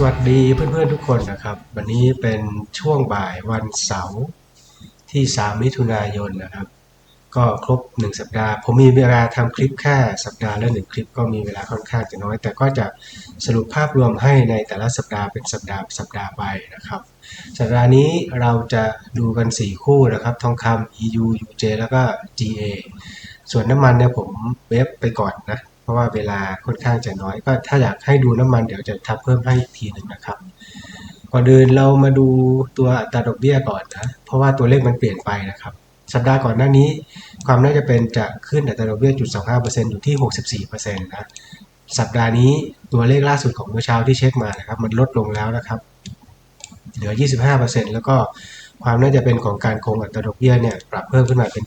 สวัสดีเพื่อนๆทุกคนนะครับ วันนี้เป็นช่วงบ่ายวันเสาร์ที่ 3 มิถุนายนนะครับ ก็ครบ 1 สัปดาห์ ผมมีเวลาทำคลิปแค่สัปดาห์ละหนึ่งคลิปก็มีเวลาค่อนข้างจะน้อย แต่ก็จะสรุปภาพรวมให้ในแต่ละสัปดาห์เป็นสัปดาห์สัปดาห์ไปนะครับ สัปดาห์นี้เราจะดูกัน 4 คู่นะครับ ทองคำ EU UJ แล้วก็ GA ส่วนน้ำมันเนี่ยผมเวฟไปก่อนนะ ราะว่าเวลาค่อนข้างจะน้อย ก็ถ้าอยากให้ดูน้ำมันเดี๋ยวจะทำเพิ่มให้อีกทีหนึ่งนะครับ ก่อนอื่นเรามาดูตัวอัตราดอกเบี้ยก่อนนะ เพราะว่าตัวเลขมันเปลี่ยนไปนะครับ สัปดาห์ก่อนหน้านี้ ความน่าจะเป็นจะขึ้นอัตราดอกเบี้ยจุด25%อยู่ที่ 64%นะสัปดาห์นี้ตัวเลขล่าสุดของเมื่อเช้าที่เช็คมานะครับ มันลดลงแล้วนะครับเหลือ 25%แล้วก็ความน่าจะเป็นของการคงอัตราดอกเบี้ยเนี่ยปรับเพิ่มขึ้นมาเป็น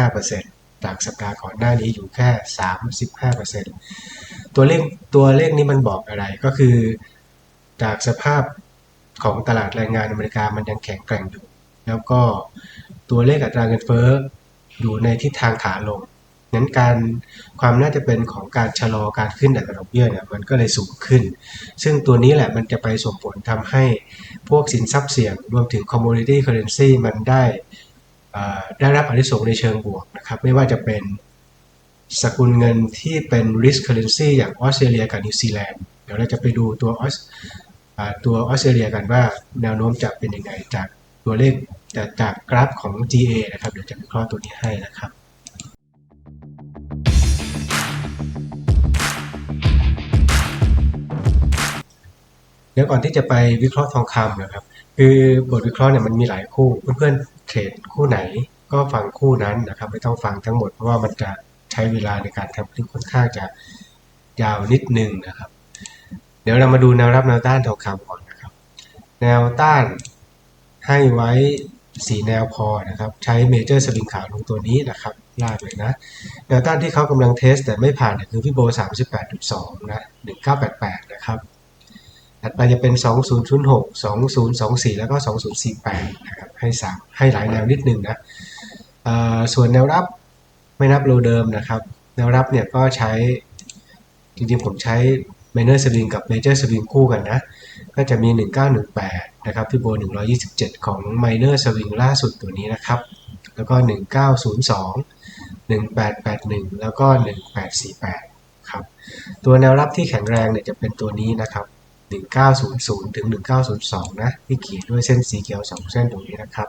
75% จากสัปดาห์ก่อนหน้านี้อยู่แค่ 35%ตัวเลขตัวเลขนี้มันบอกอะไรก็คือ จากสภาพของตลาดแรงงานอเมริกามันยังแข็งแกร่งอยู่ แล้วก็ตัวเลขอัตราเงินเฟ้ออยู่ในทิศทางขาลงนั้นการความน่าจะเป็นของการชะลอการขึ้นอัตราดอกเบี้ยเนี่ยมันก็เลยสูงขึ้น ซึ่งตัวนี้แหละมันจะไปส่งผลทำให้พวกสินทรัพย์เสี่ยงรวมถึง commodity currency มันได้ ได้รับอนิสงส์ในเชิงบวกนะครับ ไม่ว่าจะเป็นสกุลเงินที่เป็น risk currency อย่างออสเตรเลียกับนิวซีแลนด์เดี๋ยวเราจะไปดูตัวออสตัวออสเตรเลียกันว่าแนวโน้มจะเป็นยังไงจากตัวเลขจากจากกราฟของ GA นะครับเดี๋ยวจะวิเคราะห์ตัวนี้ให้นะครับเดี๋ยวก่อนที่จะไปวิเคราะห์ทองคำนะครับ คือบทวิเคราะห์เนี่ยมันมีหลายคู่ เพื่อนๆ เทรดคู่ไหนก็ฟังคู่นั้นนะครับ ไม่ต้องฟังทั้งหมดเพราะว่ามันจะใช้เวลาในการทำคลิปค่อนข้างจะยาวนิดนึงนะครับ เดี๋ยวเรามาดูแนวรับแนวต้านทองคำก่อนนะครับ แนวต้านให้ไว้สีแนวพอนะครับ ใช้เมเจอร์สวิงขาวลงตัวนี้นะครับลากเลยนะ แนวต้านที่เขากำลังเทสแต่ไม่ผ่านคือพี่โบ38.2 นะ 1988 นะครับ ถัดไปจะเป็น 2006 2024 แล้วก็ 2048 นะครับ ให้สามให้หลายแนวนิดนึงนะส่วนแนวรับไม่นับโลเดิมนะครับ แนวรับเนี่ยก็ใช้ จริงๆ ผมใช้ minor swing กับ major swing คู่กันนะ ก็จะมี 1918 นะครับพี่โบ 127 ของ minor swing ล่าสุดตัวนี้นะครับ แล้วก็ 1902 1881 แล้วก็ 1848 ครับ ตัวแนวรับที่แข็งแรงเนี่ยจะเป็นตัวนี้นะครับ 1900 ถึง 1902 นะที่ขีดด้วยเส้นสีเขียว 2 เส้นตรงนี้นะครับ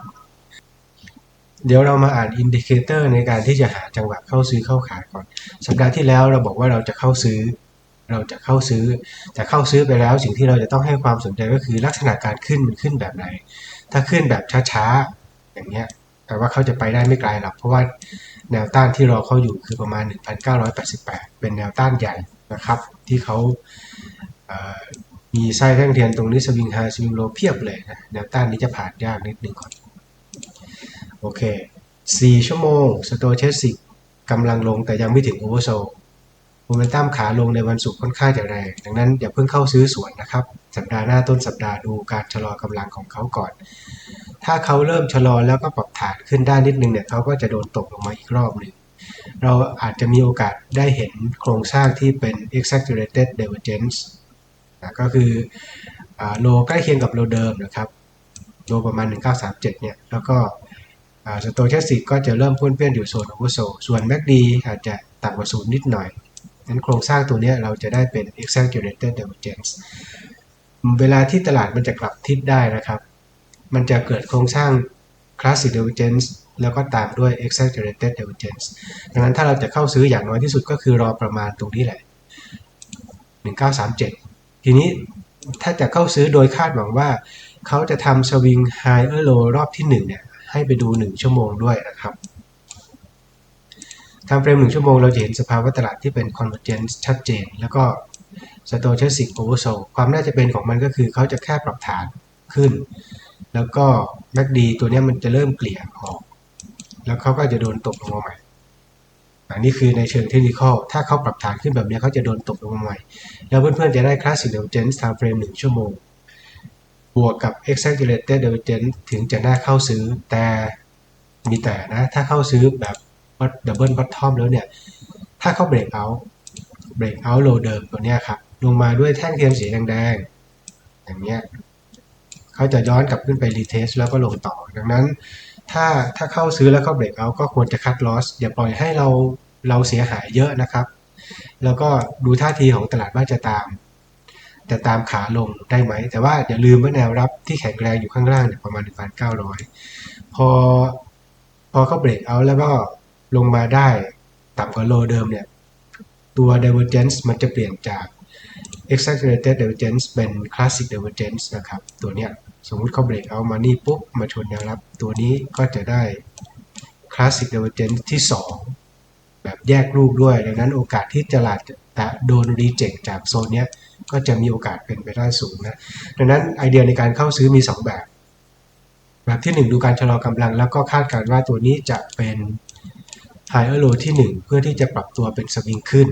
เดี๋ยวเรามาอ่านอินดิเคเตอร์ในการที่จะหาจังหวะเข้าซื้อเข้าขายก่อน สัปดาห์ที่แล้วเราบอกว่าเราจะเข้าซื้อ เราจะเข้าซื้อ แต่เข้าซื้อไปแล้วสิ่งที่เราจะต้องให้ความสนใจก็คือลักษณะการขึ้นมันขึ้นแบบไหน ถ้าขึ้นแบบช้าๆ อย่างเงี้ยแต่ว่าเขาจะไปได้ไม่ไกลหรอกเพราะว่าแนวต้านที่รอเขาอยู่คือประมาณ 1,988 เป็นแนวต้านใหญ่นะครับ ที่เขาเมีไส้แท่งเทียนตรงนี้สวิงไฮสวิงโลเพียบเลยนะแนวต้านนี้จะผ่านยากนิดนึงก่อน โอเค 4 ชั่วโมงสโตเชสิกกำลังลงแต่ยังไม่ถึงโอเวอร์โซโมเมนตัมขาลงในวันศุกร์ค่อนข้างจะแรง ดังนั้นอย่าเพิ่งเข้าซื้อสวนนะครับ สัปดาห์หน้าต้นสัปดาห์ดูการชะลอกำลังของเขาก่อน ถ้าเขาเริ่มชะลอแล้วก็ปรับฐานขึ้นได้นิดนึงเนี่ยเขาก็จะโดนตกลงมาอีกรอบหนึ่งเราอาจจะมีโอกาสได้เห็นโครงสร้างที่เป็น exaggerated divergence นะก็คือโลใกล้เคียงกับโลเดิมนะครับโลประมาณ 1937 เนี่ย แล้วก็สโตเชสิกก็จะเริ่มพ้วนเปี้ยนอยู่โซนโอเวอร์โซส่วน MACD อาจจะต่ำกว่าศูนย์นิดหน่อยนั้นโครงสร้างตัวนี้เราจะได้เป็น exaggerated divergence เวลาที่ตลาดมันจะกลับทิศได้นะครับ มันจะเกิดโครงสร้าง classic divergence แล้วก็ตามด้วย exaggerated divergence ดังนั้นถ้าเราจะเข้าซื้ออย่างน้อยที่สุดก็คือรอประมาณตรงนี้แหละ 1937 ทีนี้ถ้าจะเข้าซื้อโดยคาดหวังว่า เขาจะทำสวิง higher low รอบที่1เนี่ยให้ไปดู 1 ชั่วโมงด้วยนะครับทำเฟรม1 ชั่วโมงเราจะเห็นสภาวะตลาดที่เป็น convergence ชัดเจน แล้วก็ stochastic oversold ความน่าจะเป็นของมันก็คือเขาจะแค่ปรับฐานขึ้น แล้วก็ MACD ตัวนี้มันจะเริ่มเกลี่ยออก แล้วเขาก็จะโดนตกลงมาใหม่ อันนี้คือในเชิงเทคนิคถ้าเขาปรับฐานขึ้นแบบนี้เขาจะโดนตกลงมาใหม่ แล้วเพื่อนๆจะได้ Classic Divergence Time Frame 1ชั่วโมง บวกกับ Exaggerated Divergence ถึงจะน่าเข้าซื้อแต่มีแต่นะ ถ้าเข้าซื้อแบบ Double Bottom แล้วเนี่ย ถ้าเขา Break Out Break Out Low เดิมตัวเนี้ยครับ ลงมาด้วยแท่งเทียนสีแดงๆ อย่างเงี้ยเขาจะย้อนกลับขึ้นไปรีเทสแล้วก็ลงต่อ ดังนั้นถ้าถ้าเข้าซื้อแล้วก็เบรกเอาก็ควรจะคัดลอสอย่าปล่อยให้เรา เราเสียหายเยอะนะครับ แล้วก็ดูท่าทีของตลาดว่าจะตามจะตามขาลงได้ไหม แต่ว่าอย่าลืมว่าแนวรับที่แข็งแรงอยู่ข้างล่างเนี่ยประมาณ1,900 พอพอเขาเบรกเอาแล้วก็ลงมาได้ต่ำกว่าโลเดิมเนี่ย ตัว divergence มันจะเปลี่ยนจาก exaggerated divergence เป็น classic divergence นะครับ ตัวเนี้ยสมมุติเขาเบรกเอามานี่ปุ๊บ มาชนแนวรับ ตัวนี้ก็จะได้ classic divergence ที่ 2 แบบแยกรูปด้วย ดังนั้นโอกาสที่ตลาดจะโดน reject จากโซนนี้ก็จะมีโอกาสเป็นไปได้สูงนะ ดังนั้นไอเดียในการเข้าซื้อมี 2 แบบ แบบที่ 1 ดูการชะลอกำลัง แล้วก็คาดการณ์ว่าตัวนี้จะเป็น higher low ที่ 1 เพื่อที่จะปรับตัวเป็นสวิงขึ้น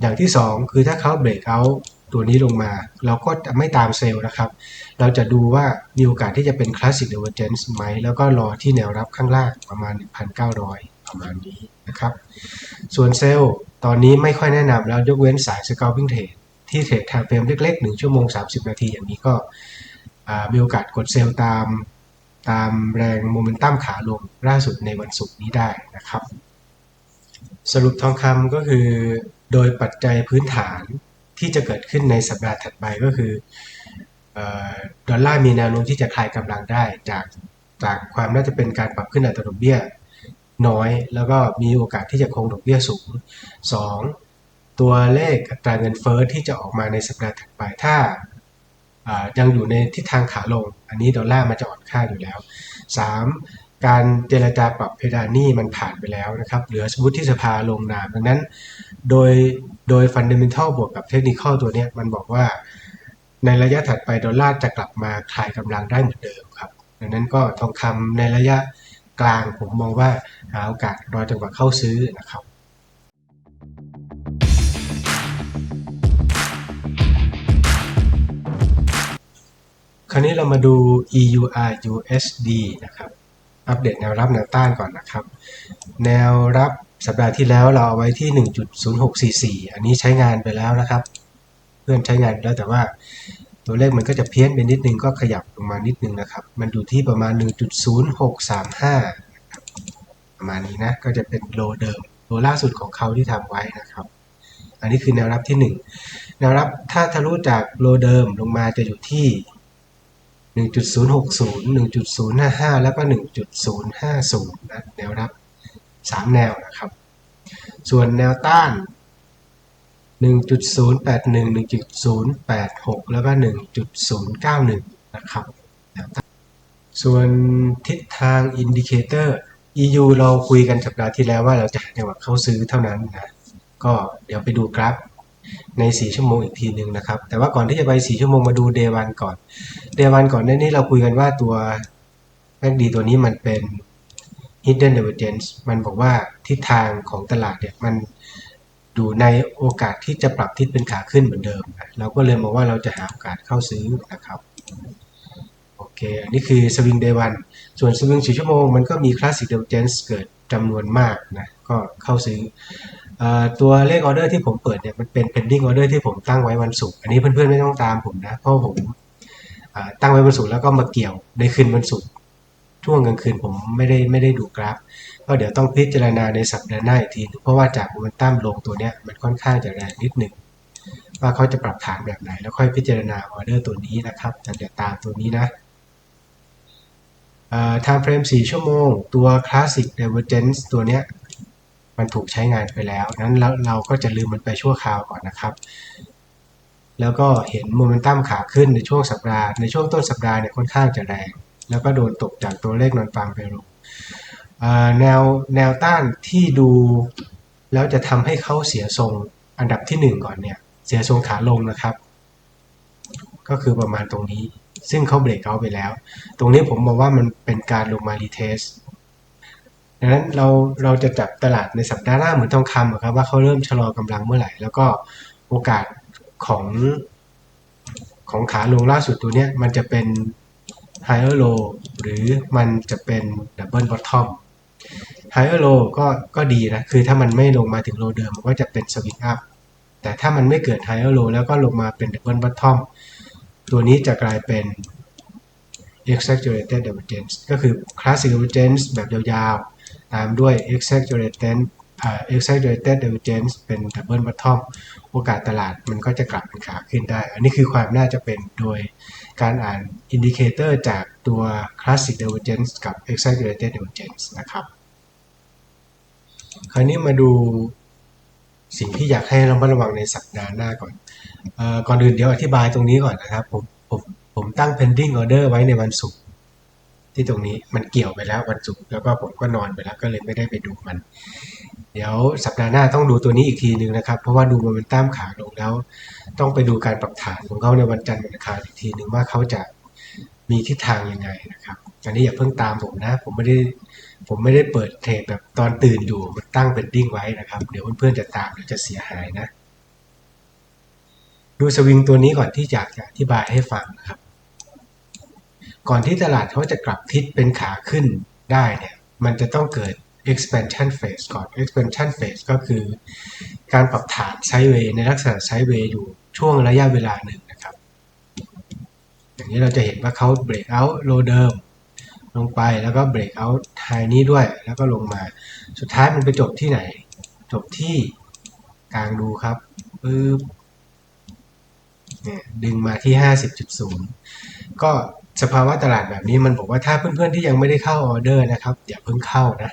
อย่างที่ 2 คือถ้าเขาเบรกเอาตัวนี้ลงมา เราก็จะไม่ตามเซลล์นะครับ เราจะดูว่ามีโอกาสที่จะเป็น classic divergence ไหม แล้วก็รอที่แนวรับข้างล่างประมาณ 1,900 ประมาณนี้นะครับ ส่วนเซลล์ตอนนี้ไม่ค่อยแนะนำแล้วยกเว้นสาย scalping trade ที่เทรดทางเฟรมเล็กๆ 1 ชั่วโมง 30 นาที อย่างนี้ก็มีโอกาสกดเซลล์ตามตามแรงโมเมนตัมขาลงล่าสุดในวันศุกร์นี้ได้นะครับ สรุปทองคำก็คือโดยปัจจัยพื้นฐานที่จะเกิดขึ้นในสัปดาห์ถัดไปก็คือดอลลาร์มีแนวโน้มที่จะคลายกำลังได้จากจากความน่าจะเป็นการปรับขึ้นอัตราดอกเบี้ย น้อย แล้วก็มีโอกาสที่จะคงดอกเบี้ยสูง 2. ตัวเลขอัตราเงินเฟ้อที่จะออกมาในสัปดาห์ถัดไปถ้ายังอยู่ในทิศทางขาลง อันนี้ดอลลาร์มันจะอ่อนค่าอยู่แล้ว 3. การเจรจาปรับเพดานหนี้มันผ่านไปแล้วนะครับ เหลือสมมติที่สภาลงนามดังนั้น โดยโดยฟันเดเมนทัลบวกกับเทคนิคตัวนี้มันบอกว่าในระยะถัดไปดอลลาร์จะกลับมาคลายกำลังได้เหมือนเดิมครับ ดังนั้นก็ทองคำในระยะ กลางผมมองว่าหาโอกาสรอจังหวะเข้าซื้อนะครับคราวนี้เรามาดู EUR USD นะครับ อัปเดตแนวรับแนวต้านก่อนนะครับ แนวรับสัปดาห์ที่แล้วเราเอาไว้ที่ 1.0644 อันนี้ใช้งานไปแล้วนะครับ เพื่อนใช้งานแล้วแต่ว่า ตัวเลขมันก็จะเพี้ยนไปนิดนึงก็ขยับลงมานิดนึงนะครับ มันอยู่ที่ประมาณ 1.0635 ประมาณนี้นะ ก็จะเป็นโลเดิม โลล่าสุดของเขาที่ทำไว้นะครับ อันนี้คือแนวรับที่ 1 แนวรับถ้าทะลุจากโลเดิมลงมาจะอยู่ที่ 1.060 1.055 แล้วก็ 1.050 นะ แนวรับ 3 แนวนะครับ ส่วนแนวต้าน 1.081 1.086 แล้วก็ 1.091 นะครับ ส่วนทิศทางอินดิเคเตอร์ EU เราคุยกันสัปดาห์ที่แล้วว่าเราจะหาจังหวะเข้าซื้อเท่านั้นนะ ก็เดี๋ยวไปดูกราฟใน 4 ชั่วโมงอีกทีหนึ่งนะครับ แต่ว่าก่อนที่จะไป 4 ชั่วโมงมาดูเดวันก่อนเดวันก่อนหน้านี้เราคุยกันว่าตัวแม็กดีตัวนี้มันเป็น hidden divergence มันบอกว่าทิศทางของตลาดเนี่ยมัน อยู่ในโอกาสที่จะปรับทิศเป็นขาขึ้นเหมือนเดิม เราก็เลยมองว่าเราจะหาโอกาสเข้าซื้อนะครับโอเคอันนี้คือสวิงเดวันส่วนสวิง4ชั่วโมงมันก็มี classic divergence เกิดจำนวนมากนะก็เข้าซื้อตัวเลขออเดอร์ที่ผมเปิดเนี่ยมันเป็น pending order ที่ผมตั้งไว้วันศุกร์อันนี้เพื่อนๆไม่ต้องตามผมนะเพราะผมตั้งไว้วันศุกร์แล้วก็มาเกี่ยวในคืนวันศุกร์ช่วงกลางคืนผมไม่ได้ไม่ได้ดูกราฟ ก็เดี๋ยวต้องพิจารณาในสัปดาห์หน้าอีกทีเพราะว่าจากโมเมนตัมลงตัวเนี้ยมันค่อนข้างจะแรงนิดหนึ่งว่าเขาจะปรับฐานแบบไหน แล้วค่อยพิจารณาออเดอร์ตัวนี้นะครับแต่เดี๋ยวตามตัวนี้นะไทม์เฟรม4 ชั่วโมง ตัว Classic Divergence ตัวเนี้ยมันถูกใช้งานไปแล้ว นั้นเราเราก็จะลืมมันไปชั่วคราวก่อนนะครับ แล้วก็เห็นโมเมนตัมขาขึ้นในช่วงสัปดาห์ ในช่วงต้นสัปดาห์เนี่ยค่อนข้างจะแรง แล้วก็โดนตกจากตัวเลขนอนฟังไปลง แนวแนวต้านที่ดู แล้วจะทำให้เขาเสียทรงอันดับที่ 1 ก่อนเนี่ย เสียทรงขาลงนะครับ ก็คือประมาณตรงนี้ ซึ่งเขาเบรกเอาไปแล้ว ตรงนี้ผมมองว่ามันเป็นการลงมารีเทสดังนั้นเราเราจะจับตลาดในสัปดาห์หน้าเหมือนทองคำครับว่าเขาเริ่มชะลอกำลังเมื่อไหร่ แล้วก็โอกาสของของขาลงล่าสุดตัวเนี้ยมันจะเป็น higher low หรือมันจะเป็น ไฮเออร์โลก็ก็ดีนะ คือถ้ามันไม่ลงมาถึงโลเดิมมันก็จะเป็นสวิงอัพแต่ถ้ามันไม่เกิดไฮเออร์โลแล้วก็ลงมาเป็นดับเบิลบัตทอมตัวนี้จะกลายเป็น exaggerated divergence ก็คือ classic divergence แบบยาวๆ ตามด้วย exaggerated exaggerated divergence เป็นดับเบิลบัตทอม โอกาสตลาดมันก็จะกลับเป็นขาขึ้นได้ อันนี้คือความน่าจะเป็นโดยการอ่านอินดิเคเตอร์จากตัว classic divergence กับ exaggerated divergence นะครับ คราวนี้มาดูสิ่งที่อยากให้เราระวังในสัปดาห์หน้าก่อนออก่อนอื่นเดี๋ยวอธิบายตรงนี้ก่อนนะครับผมผมผมตั้ง pending order ไว้ในวันศุกร์ที่ตรงนี้มันเกี่ยวไปแล้ววันศุกร์แล้วก็ผมก็นอนไปแล้วก็เลยไม่ได้ไปดูมัน เดี๋ยวสัปดาห์หน้าต้องดูตัวนี้อีกทีหนึ่งนะครับ เพราะว่าดูโมเมนตัมขาลงแล้ว ต้องไปดูการปรับฐานของเขาในวันจันทร์วันอังคารอีกทีหนึ่งว่าเขาจะมีทิศทางยังไงนะครับอันนี้อย่าเพิ่งตามผมนะ ผมไม่ได้ผมไม่ได้เปิดเทรดแบบตอนตื่นอยู่มันตั้งเป็นดิ้งไว้นะครับ เดี๋ยวเพื่อนๆจะตามเดี๋ยวจะเสียหายนะ ดูสวิงตัวนี้ก่อนที่อยากจะอธิบายให้ฟังนะครับ ก่อนที่ตลาดเขาจะกลับทิศเป็นขาขึ้นได้เนี่ย มันจะต้องเกิด expansion phase ก่อน expansion phase ก็คือ การปรับฐานไซเวย์ในลักษณะไซเวย์อยู่ช่วงระยะเวลาหนึ่งนะครับ อย่างนี้เราจะเห็นว่าเขา break out low เดิม ลงไปแล้วก็ break out high นี้ด้วย แล้วก็ลงมา สุดท้ายมันไปจบที่ไหน จบที่กลางดูครับปึ๊บเนี่ยดึงมาที่ 50.0 ก็สภาวะตลาดแบบนี้มันบอกว่าถ้าเพื่อนๆที่ยังไม่ได้เข้าออเดอร์นะครับ อย่าเพิ่งเข้านะ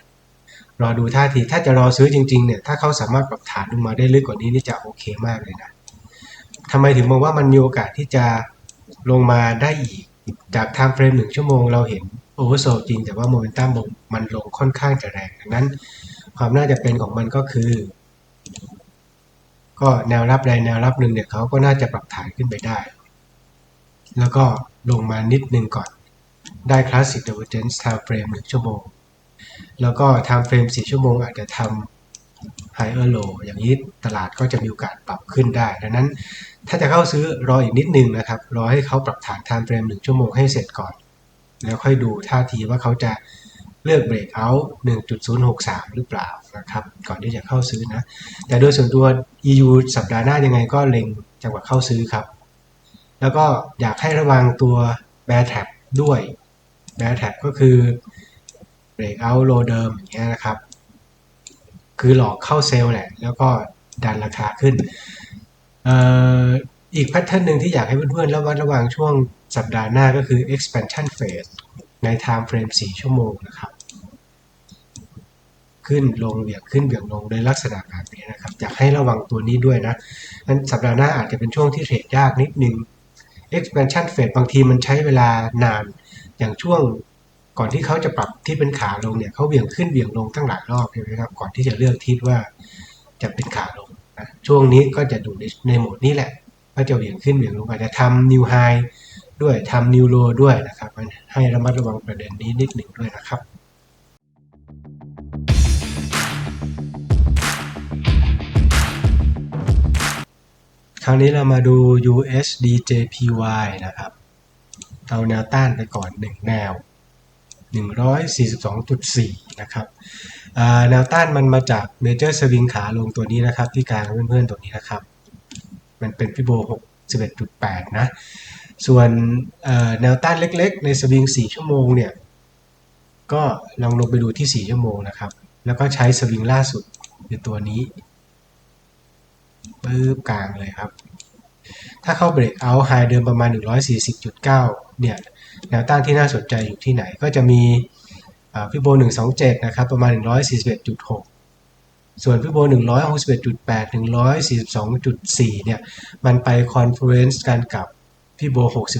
รอดูท่าทีถ้าจะรอซื้อจริงๆเนี่ยถ้าเขาสามารถปรับฐานลงมาได้ลึกกว่านี้นี่จะโอเคมากเลยนะทำไมถึงมองว่ามันมีโอกาสที่จะลงมาได้อีก จากไทม์เฟรมหนึ่งชั่วโมงเราเห็นโอเวอร์โซลจริง แต่ว่าโมเมนตัมมันลงค่อนข้างจะแรงดังนั้น ความน่าจะเป็นของมันก็คือ ก็แนวรับใดแนวรับหนึ่งเนี่ยเขาก็น่าจะปรับฐานขึ้นไปได้ แล้วก็ลงมานิดนึงก่อนได้ Classic Divergence Time Frame 1ชั่วโมง แล้วก็ Time Frame 4 ชั่วโมงอาจจะทำ Higher Low อย่างนี้ตลาดก็จะมีโอกาสปรับขึ้นได้ ดังนั้นถ้าจะเข้าซื้อรออีกนิดนึงนะครับ รอให้เขาปรับฐาน Time Frame 1 ชั่วโมงให้เสร็จก่อน แล้วค่อยดูท่าทีว่าเขาจะเลือก Breakout 1.063 หรือเปล่านะครับ ก่อนที่จะเข้าซื้อนะ แต่โดยส่วนตัว EU สัปดาห์หน้ายังไงก็เล็งจังหวะเข้าซื้อครับ แล้วก็อยากให้ระวังตัว bear trap ด้วย bear trap ก็คือ breakout low เดิมอย่างเงี้ยนะครับ คือหลอกเข้าเซลล์แหละ แล้วก็ดันราคาขึ้นเอ่อีกแพทเทิร์นหนึ่งที่อยากให้เพื่อนๆระวัดระวังช่วงสัปดาห์หน้าก็คือ expansion phase ใน time frame 4 ชั่วโมงนะครับ ขึ้นลงเบี่ยงขึ้นเบี่ยงลงในลักษณะแบบนี้นะครับ อยากให้ระวังตัวนี้ด้วยนะนั้นสัปดาห์หน้าอาจจะเป็นช่วงที่เทรดยากนิดนึง expansion phase บางทีมันใช้เวลานานอย่างช่วง ก่อนที่เขาจะปรับที่เป็นขาลงเนี่ยเขาเบี่ยงขึ้นเบี่ยงลงตั้งหลายรอบใช่ไหมครับก่อนที่จะเลือกทิศว่าจะเป็นขาลงนะช่วงนี้ก็จะดูในในโหมดนี้แหละก็จะเบี่ยงขึ้นเบี่ยงลงอาจจะทำ new high ด้วยทำ new low ด้วยนะครับให้ระมัดระวังประเด็นนี้นิดหนึ่งด้วยนะครับคราวนี้เรามาดู USD JPY นะครับ เอาแนวต้านไปก่อน1แนว 142.4 นะครับแนวต้านมันมาจากเมเจอร์สวิงขาลงตัวนี้นะครับ ที่กลางเพื่อนๆตัวนี้นะครับ มันเป็นฟิโบ 61.8 นะ ส่วนแนวต้านเล็กๆ ในสวิง 4 ชั่วโมงเนี่ย ก็ลองลงไปดูที่ 4 ชั่วโมงนะครับ แล้วก็ใช้สวิงล่าสุดคือตัวนี้ปื๊บกลางเลยครับ ถ้าเข้า break out high เดิมประมาณ 140.9 เนี่ย แนวต้านที่น่าสนใจอยู่ที่ไหน ก็จะมีฟิโบ 127 นะครับ ประมาณ 141.6 ส่วนฟิโบ 161.8 142.4 เนี่ย มันไป confluence กันกับฟิโบ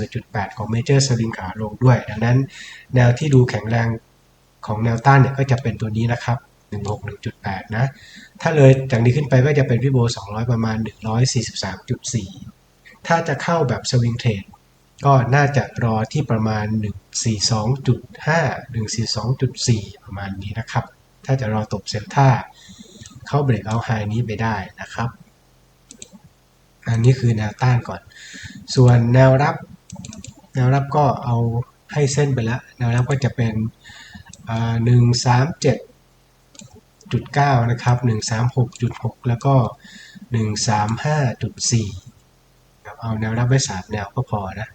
61.8 ของ major swing ขาลงด้วย ดังนั้นแนวที่ดูแข็งแรงของแนวต้านเนี่ยก็จะเป็นตัวนี้นะครับ 161.8 นะ ถ้าเลยจากนี้ขึ้นไปก็จะเป็นฟิโบ 200 ประมาณ 143.4 ถ้าจะเข้าแบบสวิงเทรด ก็น่าจะรอที่ประมาณ 142.5 142.4 ประมาณนี้นะครับ ถ้าจะรอตบเซลท่าเข้าเบรกเอาไฮนี้ไปได้นะครับ อันนี้คือแนวต้านก่อน ส่วนแนวรับ แนวรับก็เอาให้เส้นไปแล้ว แนวรับก็จะเป็นหนึ่งสามเจ็ดจุดเก้านะครับหนึ่งสามหกจุดหกแล้วก็หนึ่งสามห้าจุดสี่ เอาแนวรับไว้สามแนวก็พอนะ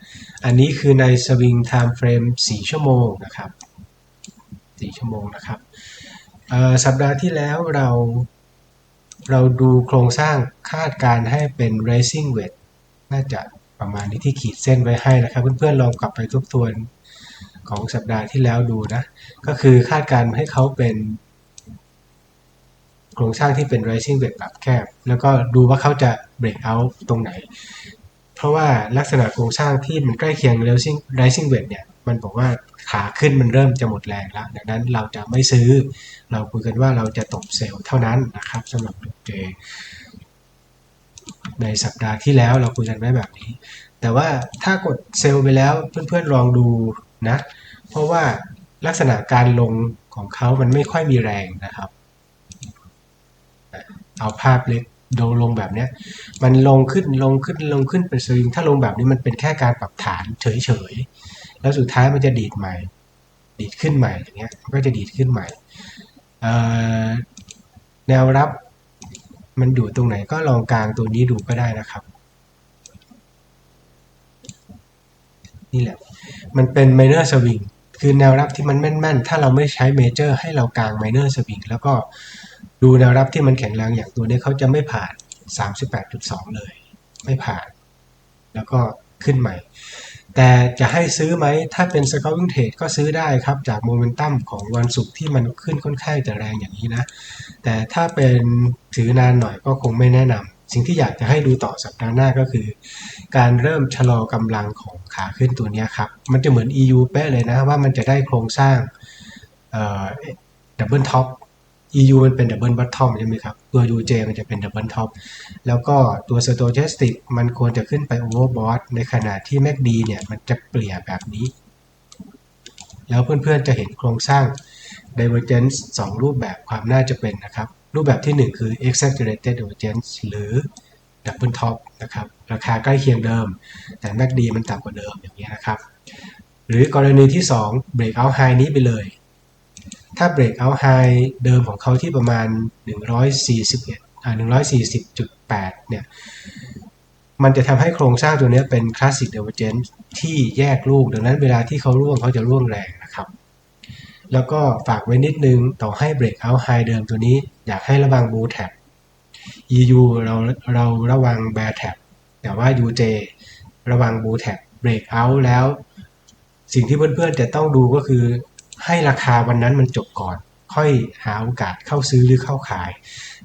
อันนี้คือในสวิงไทม์เฟรม4 ชั่วโมงนะครับ 4 ชั่วโมงนะครับ สัปดาห์ที่แล้วเราเราดูโครงสร้างคาดการให้เป็น rising wedge น่าจะประมาณนี้ที่ขีดเส้นไว้ให้นะครับ เพื่อนๆลองกลับไปทบทวนของสัปดาห์ที่แล้วดูนะ ก็คือคาดการให้เขาเป็น โครงสร้างที่เป็น rising wedge แบบแคบ แล้วก็ดูว่าเขาจะ break out ตรงไหน เพราะว่าลักษณะโครงสร้างที่มันใกล้เคียง rising rising wedge เนี่ยมันบอกว่าขาขึ้นมันเริ่มจะหมดแรงแล้ว ดังนั้นเราจะไม่ซื้อ เราคุยกันว่าเราจะตบเซลล์เท่านั้นนะครับสำหรับเจในสัปดาห์ที่แล้วเราคุยกันไว้แบบนี้ แต่ว่าถ้ากดเซลล์ไปแล้วเพื่อนๆลองดูนะ เพราะว่าลักษณะการลงของเขามันไม่ค่อยมีแรงนะครับ เอาภาพเล็ก โดลงแบบเนี้ยมันลงขึ้นลงขึ้นลงขึ้นเป็นสวิงถ้าลงแบบนี้มันเป็นแค่การปรับฐานเฉยๆ แล้วสุดท้ายมันจะดีดใหม่ ดีดขึ้นใหม่อย่างเงี้ยก็จะดีดขึ้นใหม่แนวรับมันอยู่ตรงไหนก็ลองกลางตัวนี้ดูก็ได้นะครับ นี่แหละ มันเป็น minor swing คือแนวรับที่มันแม่นๆ ถ้าเราไม่ใช้ major ให้เรากลาง minor swing แล้วก็ ดูแนวรับที่มันแข็งแรงอย่างตัวนี้เขาจะไม่ผ่าน 38.2 เลย ไม่ผ่าน แล้วก็ขึ้นใหม่ แต่จะให้ซื้อไหม ถ้าเป็น scalping trade ก็ซื้อได้ครับ จากโมเมนตัมของวันศุกร์ที่มันขึ้นค่อนข้างจะแรงอย่างนี้นะ แต่ถ้าเป็นถือนานหน่อยก็คงไม่แนะนำสิ่งที่อยากจะให้ดูต่อสัปดาห์หน้าก็คือ การเริ่มชะลอกำลังของขาขึ้นตัวนี้ครับ มันจะเหมือน EU เป๊ะเลยนะว่ามันจะได้โครงสร้างดับเบิลท็อป EU มันเป็นดับเบิลบัตทอมใช่ไหมครับตัว UJ มันจะเป็นดับเบิลท็อปแล้วก็ตัว Stochastic มันควรจะขึ้นไป Overbought ในขณะที่ MACD เนี่ยมันจะเปลี่ยแบบนี้ แล้วเพื่อนๆจะเห็นโครงสร้าง Divergence 2 รูปแบบความน่าจะเป็นนะครับ รูปแบบที่ 1 คือ Exaggerated Divergence หรือ Double Top นะครับราคาใกล้เคียงเดิม แต่ MACD มันต่ำกว่าเดิมอย่างนี้ยนะครับ หรือกรณีที่ 2 Breakout High นี้ไปเลย ถ้า breakout high เดิมของเขาที่ประมาณ 141อ่า140.8 เนี่ย มันจะทำให้โครงสร้างตัวนี้เป็น classic divergence ที่แยกลูก ดังนั้นเวลาที่เขาร่วงเขาจะร่วงแรงนะครับ แล้วก็ฝากไว้นิดนึง ต่อให้ breakout high เดิมตัวนี้ อยากให้ระวัง bull trap EU เราเราระวัง bear trap แต่ว่า UJ ระวัง bull trap breakout แล้ว สิ่งที่เพื่อนๆจะต้องดูก็คือ ให้ราคาวันนั้นมันจบก่อน ค่อยหาโอกาสเข้าซื้อหรือเข้าขาย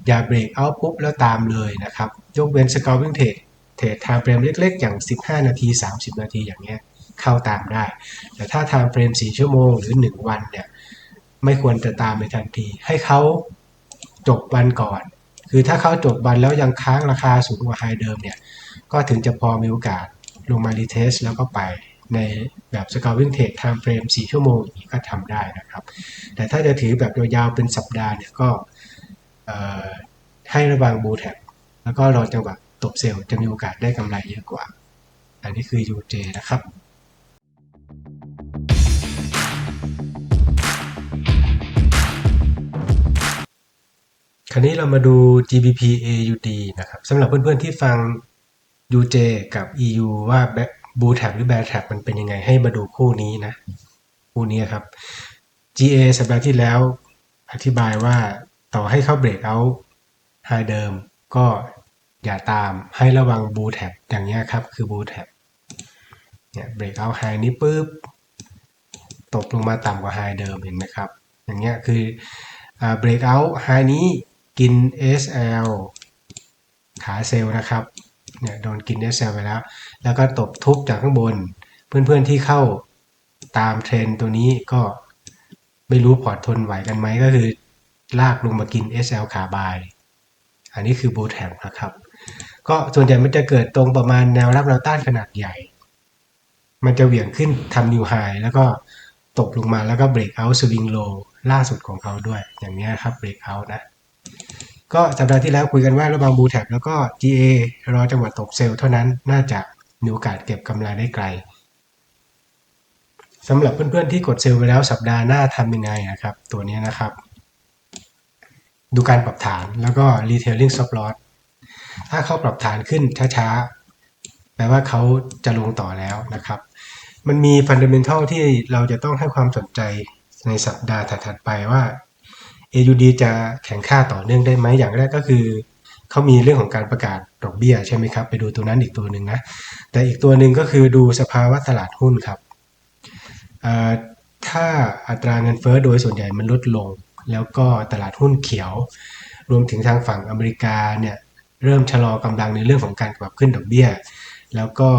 อย่าเบรกเอาปุ๊บแล้วตามเลยนะครับ ยกเว้น scalping trade เทรด time frame เล็ก ๆ อย่าง 15 นาที 30 นาทีอย่างเงี้ยเข้าตามได้ แต่ถ้า time frame 4ชั่วโมงหรือ 1 วันเนี่ยไม่ควรจะตามไปทันที ให้เขาจบวันก่อน คือถ้าเขาจบวันแล้วยังค้างราคาสูงกว่าไฮเดิมเนี่ยก็ถึงจะพอมีโอกาสลงมารีเทสแล้วก็ไป ในแบบ scalping trade time frame 4ชั่วโมงนี้ก็ทำได้นะครับ แต่ถ้าจะถือแบบยาวๆเป็นสัปดาห์เนี่ยก็ให้ระวังบูแท็แล้วก็รอจังหวะตบเซลล์จะมีโอกาสได้กำไรเยอะกว่า อันนี้คือ UJ นะครับคราวนี้เรามาดู GBP AUD นะครับสำหรับเพื่อนๆที่ฟัง UJ กับ EU ว่า บูแท็บหรือแบร์แท็บมันเป็นยังไงให้มาดูคู่นี้นะ คู่นี้ครับ GA สัปดาห์ที่แล้ว อธิบายว่าต่อให้เข้าเบรกเอาไฮเดิม ก็อย่าตามให้ระวังบูแท็บอย่างนี้ครับ คือบูแท็บเนี่ยเบรกเอาไฮนี้ปุ๊บตกลงมาต่ำกว่าไฮเดิมเห็นไหมครับ อย่างเงี้ยคือเบรกเอาไฮนี้กิน SL ขาเซลล์นะครับ เนี่ยโดนกิน SL ไปแล้ว แล้วก็ตบทุบจากข้างบน เพื่อนๆที่เข้าตามเทรนตัวนี้ก็ไม่รู้พอร์ตทนไหวกันไหมก็คือ ลากลงมากิน SL ขาบาย อันนี้คือบูแทมนะครับ ก็ส่วนใหญ่มันจะเกิดตรงประมาณแนวรับแนวต้านขนาดใหญ่ มันจะเหวี่ยงขึ้นทำนิวไฮแล้วก็ตกลงมาแล้วก็เบรกเอาท์สวิงโลล่าสุดของเขาด้วย อย่างนี้ครับเบรกเอาท์นะ ก็สัปดาห์ที่แล้วคุยกันว่าระบางบูแท็บแล้วก็ GA รอจังหวะตกเซลล์เท่านั้นน่าจะมีโอกาสเก็บกำไรได้ไกลสำหรับเพื่อนๆที่กดเซลล์ไปแล้วสัปดาห์หน้าทำยังไงนะครับ ตัวนี้นะครับ ดูการปรับฐานแล้วก็ retailing stop loss ถ้าเขาปรับฐานขึ้นช้าๆ แปลว่าเขาจะลงต่อแล้วนะครับ มันมีฟันเดเมนทัลที่เราจะต้องให้ความสนใจในสัปดาห์ถัดๆไปว่า AUD จะแข็งค่าต่อเนื่องได้ไหมอย่างแรกก็คือเขามีเรื่องของการประกาศดอกเบี้ยใช่ไหมครับ ไปดูตัวนั้นอีกตัวหนึ่งนะ แต่อีกตัวหนึ่งก็คือดูสภาวะตลาดหุ้นครับ ถ้าอัตราเงินเฟ้อโดยส่วนใหญ่มันลดลง แล้วก็ตลาดหุ้นเขียว รวมถึงทางฝั่งอเมริกาเนี่ยเริ่มชะลอกำลังในเรื่องของการปรับขึ้นดอกเบี้ย แล้วก็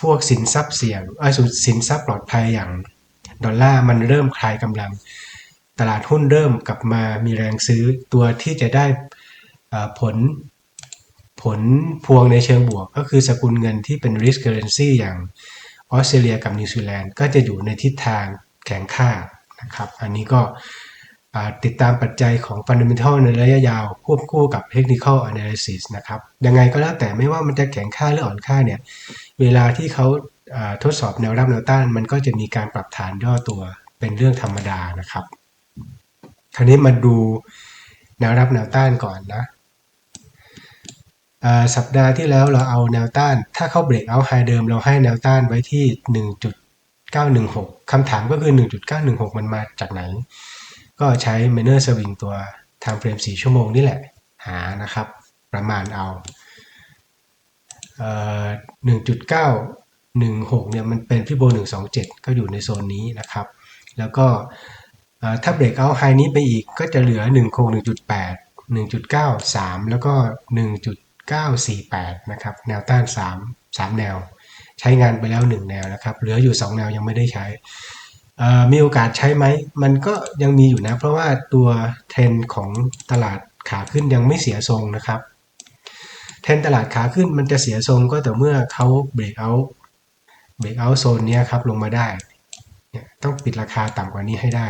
พวกสินทรัพย์เสี่ยงเอยสินทรัพย์ปลอดภัยอย่างดอลลาร์มันเริ่มคลายกำลัง ตลาดหุ้นเริ่มกลับมามีแรงซื้อตัวที่จะได้ผลผลพวงในเชิงบวก ก็คือสกุลเงินที่เป็น risk currency อย่างออสเตรเลียกับนิวซีแลนด์ก็จะอยู่ในทิศทางแข็งค่านะครับอันนี้ก็ติดตามปัจจัยของ fundamental ในระยะยาว ควบคู่กับ technical analysis นะครับยังไงก็แล้วแต่ไม่ว่ามันจะแข็งค่าหรืออ่อนค่าเนี่ยเวลาที่เขาทดสอบแนวรับแนวต้าน มันก็จะมีการปรับฐานย่อตัวเป็นเรื่องธรรมดานะครับ คราวนี้มาดูแนวรับแนวต้านก่อนนะสัปดาห์ที่แล้วเราเอาแนวต้าน ถ้าเข้าเบรกเอาไฮเดิมเราให้แนวต้านไว้ที่ 1.916 คำถามก็คือ 1.916 มันมาจากไหน ก็ใช้ minor swing ตัว time frame 4 ชั่วโมงนี่แหละ หานะครับ ประมาณเอา1.916 เนี่ยมันเป็นฟิโบ127 ก็อยู่ในโซนนี้นะครับ แล้วก็ ถ้าเบรกเอาไฮนี้ไปอีกก็จะเหลือ1คง1.8 1.93 แล้วก็ 1.948 นะครับ แนวต้าน 3 3 แนว ใช้งานไปแล้ว 1 แนวนะครับ เหลืออยู่ 2 แนวยังไม่ได้ใช้ มีโอกาสใช้ไหม มันก็ยังมีอยู่นะ เพราะว่าตัวเทรนของตลาดขาขึ้นยังไม่เสียทรงนะครับเทรนตลาดขาขึ้นมันจะเสียทรงก็แต่เมื่อเขาเบรกเอาเบรกเอาโซนนี้ครับลงมาได้ ต้องปิดราคาต่ำกว่านี้ให้ได้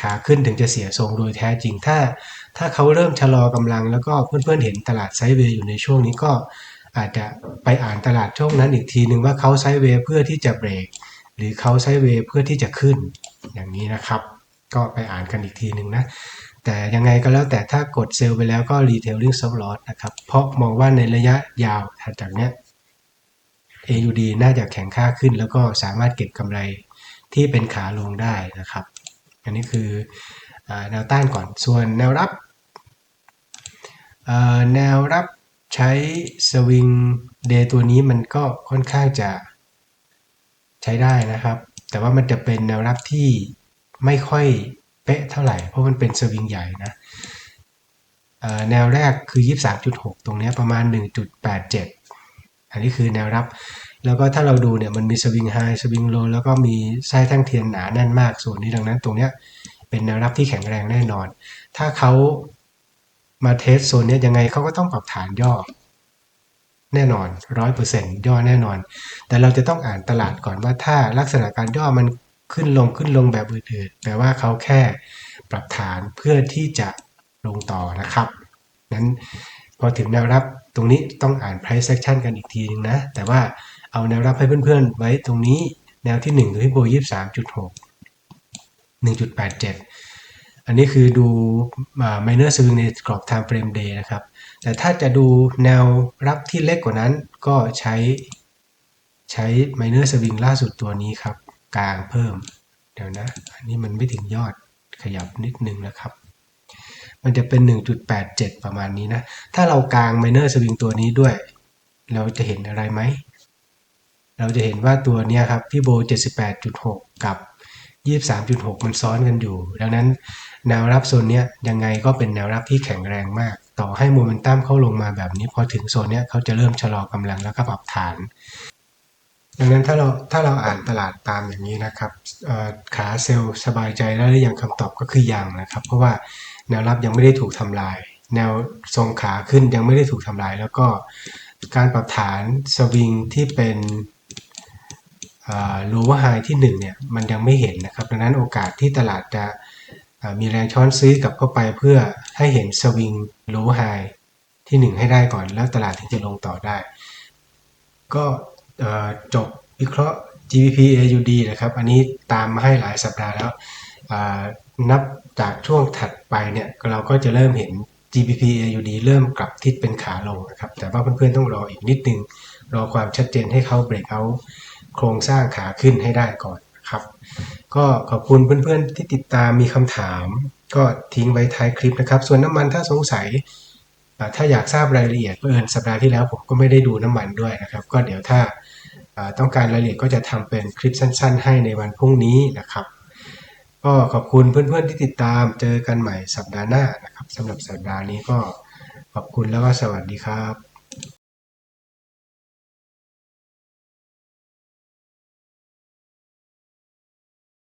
ขาขึ้นถึงจะเสียทรงโดยแท้จริงถ้า ถ้าเขาเริ่มชะลอกำลังแล้วก็เพื่อนๆเห็นตลาดไซเวย์อยู่ในช่วงนี้ก็อาจจะไปอ่านตลาดช่วงนั้นอีกทีหนึ่งว่าเขาไซเวย์เพื่อที่จะเบรก หรือเขาไซเวย์เพื่อที่จะขึ้นอย่างนี้นะครับ ก็ไปอ่านกันอีกทีหนึ่งนะแต่ยังไงก็แล้วแต่ถ้ากดเซลล์ไปแล้วก็ retailing stop loss นะครับเพราะมองว่าในระยะยาวถัดจากเนี้ย AUD น่าจะแข็งค่าขึ้นแล้วก็สามารถเก็บกำไรที่เป็นขาลงได้นะครับ อันนี้คือแนวต้านก่อน ส่วนแนวรับ แนวรับใช้สวิงเดย์ตัวนี้มันก็ค่อนข้างจะใช้ได้นะครับ แต่ว่ามันจะเป็นแนวรับที่ไม่ค่อยเป๊ะเท่าไหร่ เพราะมันเป็นสวิงใหญ่นะแนวแรกคือ 23.6 ตรงนี้ประมาณ 1.87 อันนี้คือแนวรับ แล้วก็ถ้าเราดูเนี่ยมันมีสวิงไฮสวิงโลแล้วก็มีไส้แท่งเทียนหนาแน่นมากส่วนนี้ดังนั้นตรงเนี้ยเป็นแนวรับที่แข็งแรงแน่นอน ถ้าเขามาเทสโซนเนี้ยยังไงเขาก็ต้องปรับฐานย่อ แน่นอนร้อยเปอร์เซ็นต์ย่อแน่นอน แต่เราจะต้องอ่านตลาดก่อนว่าถ้าลักษณะการย่อมันขึ้นลงขึ้นลงแบบอื่นๆแปลว่าเขาแค่ปรับฐานเพื่อที่จะลงต่อนะครับนั้นพอถึงแนวรับตรงนี้ต้องอ่าน price action กันอีกทีนึงนะ แต่ว่า เอาแนวรับให้เพื่อนๆ ไว้ตรงนี้แนวที่1อยู่ที่โบ23.6 1.87อันนี้คือดู minor swing ในกรอบ time frame day นะครับ แต่ถ้าจะดูแนวรับที่เล็กกว่านั้นก็ใช้ใช้ minor swing ล่าสุดตัวนี้ครับ กลางเพิ่ม เดี๋ยวนะ อันนี้มันไม่ถึงยอดขยับนิดนึงนะครับ มันจะเป็น 1.87 ประมาณนี้นะ ถ้าเรากลาง minor swing ตัวนี้ด้วย เราจะเห็นอะไรไหม เราจะเห็นว่าตัวนี้ครับพี่โบ 78.6 กับ 23.6 มันซ้อนกันอยู่ ดังนั้นแนวรับโซนนี้ยังไงก็เป็นแนวรับที่แข็งแรงมาก ต่อให้โมเมนตัมเข้าลงมาแบบนี้ พอถึงโซนนี้เขาจะเริ่มชะลอกำลังแล้วก็ปรับฐาน ดังนั้นถ้าเราถ้าเราอ่านตลาดตามอย่างนี้นะครับขาเซลล์สบายใจแล้วหรือยังคำตอบก็คือยังนะครับ เพราะว่าแนวรับยังไม่ได้ถูกทำลาย แนวทรงขาขึ้นยังไม่ได้ถูกทำลาย แล้วก็การปรับฐานสวิงที่เป็น โลว์ไฮที่ 1 เนี่ยมันยังไม่เห็นนะครับ ดังนั้นโอกาสที่ตลาดจะมีแรงช้อนซื้อกลับเข้าไปเพื่อให้เห็นสวิงโลว์ไฮที่ 1 ให้ได้ก่อน แล้วตลาดถึงจะลงต่อได้ ก็จบวิเคราะห์ GBP AUD นะครับ อันนี้ตามมาให้หลายสัปดาห์แล้วนับจากช่วงถัดไปเนี่ยเราก็จะเริ่มเห็น GBP AUD เริ่มกลับทิศเป็นขาลงนะครับ แต่ว่าเพื่อนๆต้องรออีกนิดนึง รอความชัดเจนให้เขาเบรกเอา โครงสร้างขาขึ้นให้ได้ก่อนนะครับ ก็ขอบคุณเพื่อนๆที่ติดตามมีคำถาม ก็ทิ้งไว้ท้ายคลิปนะครับ ส่วนน้ำมันถ้าสงสัยถ้าอยากทราบรายละเอียดเพื่อนสัปดาห์ที่แล้วผมก็ไม่ได้ดูน้ำมันด้วยนะครับ ก็เดี๋ยวถ้าต้องการรายละเอียดก็จะทำเป็นคลิปสั้น ๆ ให้ในวันพรุ่งนี้นะครับ ก็ขอบคุณเพื่อนๆที่ติดตามเจอกันใหม่สัปดาห์หน้านะครับสำหรับสัปดาห์นี้ก็ขอบคุณแล้วก็สวัสดีครับ